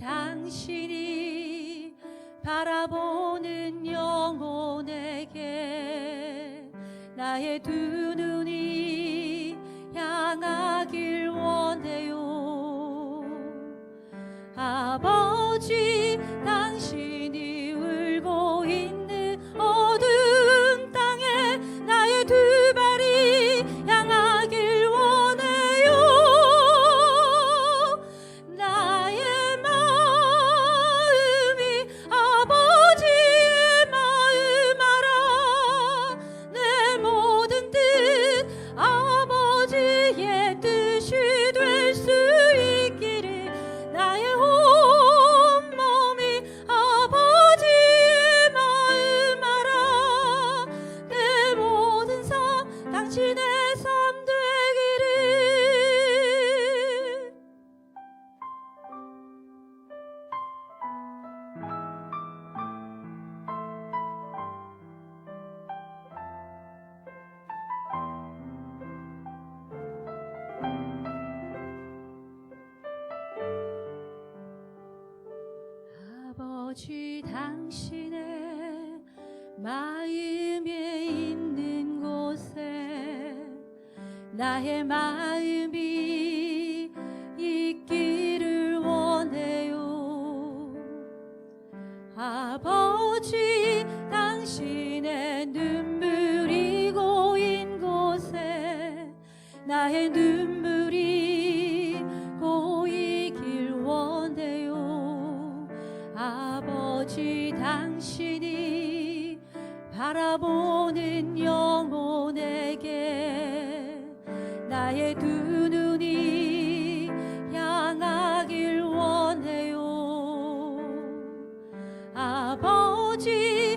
당신이 바라보는 영혼에게 나의 두 눈이 향하길 원해요. 아버지 당신이 아버지 당신의 마음에 있는 곳에 나의 마음이 당신이 바라보는 영혼에게 나의 두 눈이 향하길 원해요. 아버지